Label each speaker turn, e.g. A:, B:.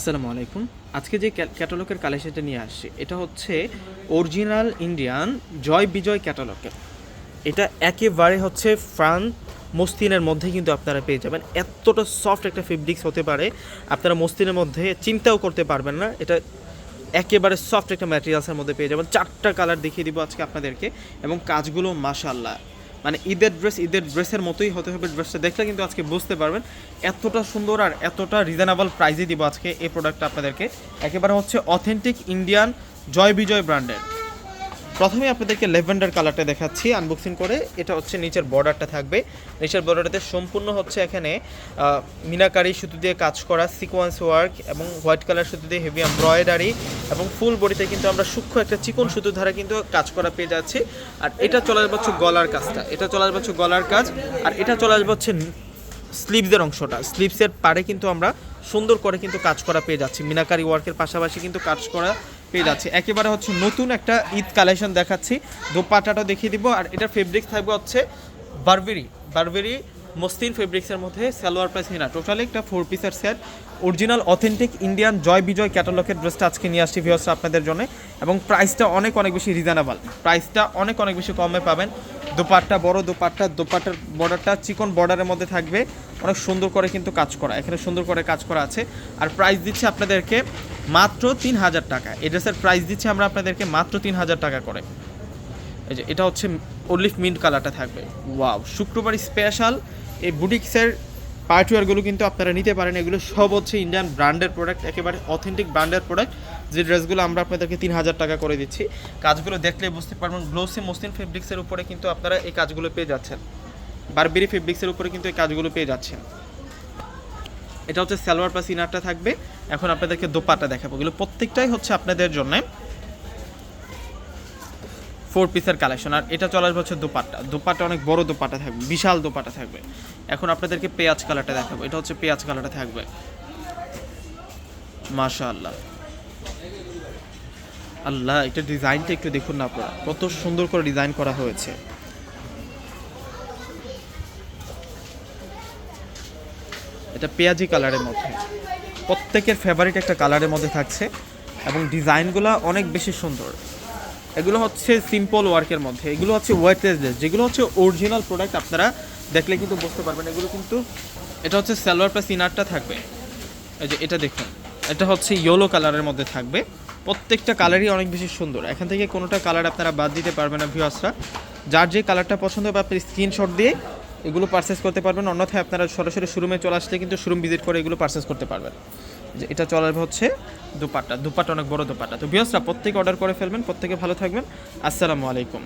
A: আসসালামু আলাইকুম। আজকে যে ক্যাটালগের কালেকশনটা নিয়ে আসছি, এটা হচ্ছে অরিজিনাল ইন্ডিয়ান জয় বিজয় ক্যাটালগের এটা একেবারে হচ্ছে ফ্রান মস্তিনের মধ্যে কিন্তু আপনারা পেয়ে যাবেন। এতটা সফট একটা ফেব্রিক্স হতে পারে, আপনারা মস্তিনের মধ্যে চিন্তাও করতে পারবেন না। এটা একেবারে সফট একটা ম্যাটেরিয়ালসের মধ্যে পেয়ে যাবেন। চারটা কালার দেখিয়ে দিব আজকে আপনাদেরকে। এবং কাজগুলো মাশাল্লাহ মানে ঈদের ড্রেস ঈদের ড্রেসের মতোই হতে হবে ড্রেসটা দেখলে কিন্তু আজকে বুঝতে পারবেন এতটা সুন্দর আর এতটা রিজনেবল প্রাইজে দিব আজকে এই প্রোডাক্টটা আপনাদেরকে। একেবারে হচ্ছে অথেন্টিক ইন্ডিয়ান জয় বিজয় ব্র্যান্ডের প্রথমে আপনাদেরকে লেভেন্ডার কালারটা দেখাচ্ছি আনবক্সিং করে। এটা হচ্ছে নিচের বর্ডারটা থাকবে। নিচের বর্ডারটাতে সম্পূর্ণ হচ্ছে এখানে মিনাকারি সুতো দিয়ে কাজ করা সিকোয়েন্স ওয়ার্ক এবং হোয়াইট কালার সুতো দিয়ে হেভি এমব্রয়ডারি এবং ফুল বডিতে কিন্তু আমরা সূক্ষ্ম একটা চিকন সুতো ধারা কিন্তু কাজ করা পেয়ে যাচ্ছি। আর এটা চলে আসবে হচ্ছে গলার কাজটা। এটা চলে আসবে হচ্ছে গলার কাজ। আর এটা চলে আসবে হচ্ছে স্লিভসের অংশটা। স্লিভসের পারে কিন্তু আমরা সুন্দর করে কিন্তু কাজ করা পেয়ে যাচ্ছি। মিনাকারি ওয়ার্কের পাশাপাশি কিন্তু কাজ করা পেয়ে যাচ্ছি। একেবারে হচ্ছে নতুন একটা ঈদ কালেকশন দেখাচ্ছি। দোপাটাটা দেখিয়ে দিব। আর এটা ফেব্রিক থাকবে হচ্ছে বারবেরি। বারবেরি মসলিন ফেব্রিক্সের মধ্যে সালোয়ার প্লাস হিনা টোটালি একটা ফোর পিসের set original authentic Indian Jay Vijay ক্যাটালগের ড্রেসটা আজকে নিয়ে আসছি ভিউয়ার্স আপনাদের জন্য। এবং প্রাইসটা অনেক অনেক বেশি রিজনেবল প্রাইসটা অনেক অনেক বেশি কমে পাবেন। দোপাট্টা বড়, দোপাট্টা, দোপাট্টার বর্ডারটা চিকন বর্ডারের মধ্যে থাকবে। অনেক সুন্দর করে কিন্তু কাজ করা। এখানে সুন্দর করে কাজ করা আছে। আর প্রাইস দিচ্ছে আপনাদেরকে মাত্র তিন হাজার টাকা। এই ড্রেসের প্রাইস দিচ্ছে আমরা আপনাদেরকে মাত্র তিন হাজার টাকা করে। এই যে, এটা হচ্ছে অলিভ মিন্ট কালারটা থাকবে। ওয়াও শুক্রবার স্পেশাল এই বুটিক্সের পার্টওয়ারগুলো কিন্তু আপনারা নিতে পারেন। এগুলো সব হচ্ছে ইন্ডিয়ান ব্র্যান্ডের প্রোডাক্ট একেবারে অথেন্টিক ব্র্যান্ডের প্রোডাক্ট যে ড্রেসগুলো আমরা আপনাদেরকে তিন হাজার টাকা করে দিচ্ছি। কাজগুলো দেখলে বুঝতে পারবেন গ্লোসি মসলিন ফেব্রিক্সের উপরে কিন্তু আপনারা এই কাজগুলো পেয়ে যাচ্ছেন। বারবেরি ফেব্রিক্সের উপরে কিন্তু এই কাজগুলো পেয়ে যাচ্ছেন। এটা হচ্ছে সালোয়ার প্লাস ইনারটা থাকবে। এখন আপনাদেরকে দোপাটা দেখাবো। এগুলো প্রত্যেকটাই হচ্ছে আপনাদের জন্য। ফোর পিসের কালেকশন। আর এটা চলে আসবে হচ্ছে দোপাট্টা। দোপাট্টা অনেক বড় দোপাট্টা থাকবে, বিশাল দোপাট্টা থাকবে। এখন আপনাদেরকে পেঁয়াজ কালারটা দেখাবো। এটা হচ্ছে পেঁয়াজ কালারটা থাকবে। মাশাআল্লাহ। আল্লাহ এটা ডিজাইনটা একটু দেখুন না আপনারা। কত সুন্দর করে ডিজাইন করা হয়েছে। এটা পেঁয়াজি কালারের মধ্যে। প্রত্যেকের ফেভারিট একটা কালারের মধ্যে থাকছে। এবং ডিজাইনগুলো অনেক বেশি সুন্দর। এগুলো হচ্ছে সিম্পল ওয়ার্কের মধ্যে। এগুলো হচ্ছে ওয়েটলেস ড্রেস যেগুলো হচ্ছে অরিজিনাল প্রোডাক্ট আপনারা দেখলে কিন্তু বুঝতে পারবেন। এগুলো কিন্তু এটা হচ্ছে সালোয়ার প্লাস ইনারটা থাকবে। এই যে এটা দেখুন, এটা হচ্ছে ইয়েলো কালারের মধ্যে থাকবে। প্রত্যেকটা কালারই অনেক বেশি সুন্দর। এখান থেকে কোনোটা কালার আপনারা বাদ দিতে পারবেন না ভিউয়ার্সরা যার যে কালারটা পছন্দ হবে, আপনি স্ক্রিনশট দিয়ে এগুলো পারচেস করতে পারবেন। অন্যথায় আপনারা সরাসরি শোরুমে চলে আসলে কিন্তু শোরুম ভিজিট করে এগুলো পারচেস করতে পারবেন। যে এটা চলার হচ্ছে দুপাট্টা দুপাট্টা অনেক বড় দুপাট্টা। তো বিয়সরা প্রত্যেকে অর্ডার করে ফেলবেন, প্রত্যেকে ভালো থাকবেন। আসসালামু আলাইকুম।